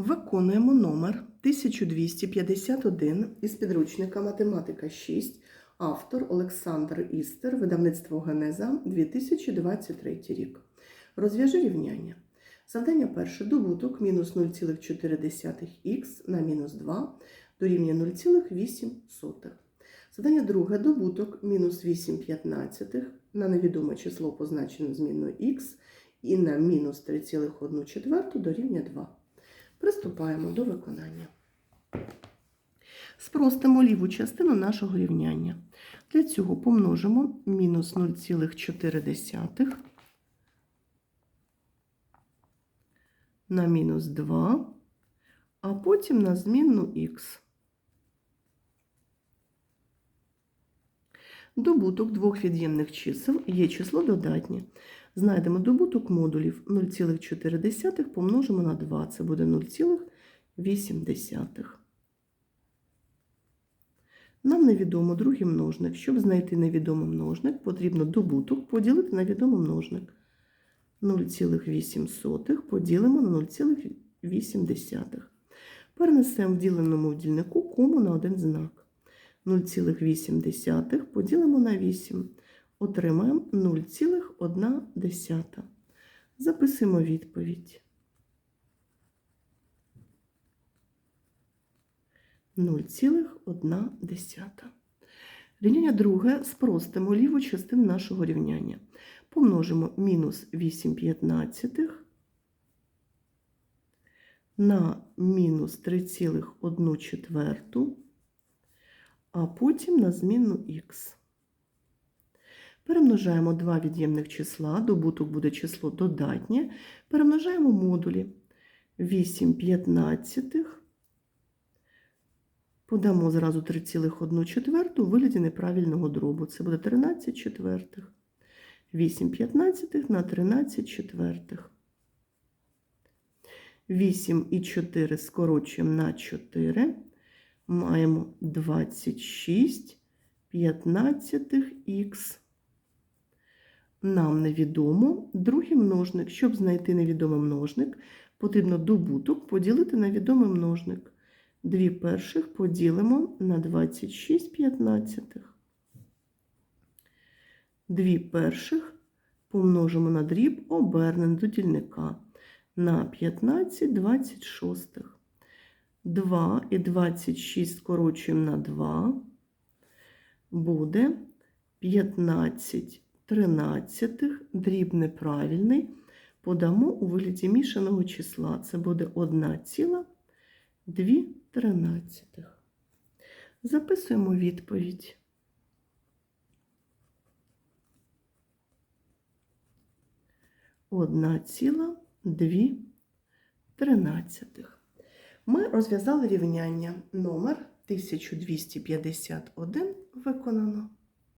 Виконуємо номер 1251 із підручника Математика 6, автор Олександр Істер, видавництво Генеза 2023 рік. Розв'яжи рівняння. Завдання перше. Добуток мінус 0,4х на мінус 2 дорівнює 0,8. Завдання друге. Добуток мінус 8 п'ятнадцятих на невідоме число позначене змінною х і на мінус 3,1 дорівнює 2. Приступаємо до виконання. Спростимо ліву частину нашого рівняння. Для цього помножимо мінус 0,4 на мінус 2, а потім на змінну х. Добуток двох від'ємних чисел є число додатнє. Знайдемо добуток модулів 0,4 помножимо на 2, це буде 0,8. Нам невідомо другий множник. Щоб знайти невідомий множник, потрібно добуток поділити на відомий множник. 0,8 поділимо на 0,8. Перенесемо в діленому дільнику кому на один знак. 0,8 поділимо на 8. Отримаємо 0,1. Записуємо відповідь. 0,1. Рівняння друге спростимо ліву частину нашого рівняння. Помножимо мінус 8 п'ятнадцятих на мінус 3,1 четверту, а потім на змінну х. Перемножаємо два від'ємних числа, добуток буде число додатнє. Перемножаємо модулі 8 п'ятнадцятих. Подамо зразу 3,1 четверту у вигляді неправильного дробу. Це буде 13 четвертих. 8 п'ятнадцятих на 13 четвертих. 8 і 4 скорочуємо на 4. Маємо 26 п'ятнадцятих х. Нам невідомо другий множник. Щоб знайти невідомий множник, потрібно добуток поділити на відомий множник. Дві перших поділимо на 26 п'ятнадцятих. Дві перших помножимо на дріб обернений до дільника на 15 26. 2 і 26 скорочуємо на 2. Буде 15 тринадцятих, дріб неправильний. Подамо у вигляді мішаного числа. Це буде 1,2 тринадцятих. Записуємо відповідь. Одна ціла дві тринадцятих. Ми розв'язали рівняння номер 1251 виконано.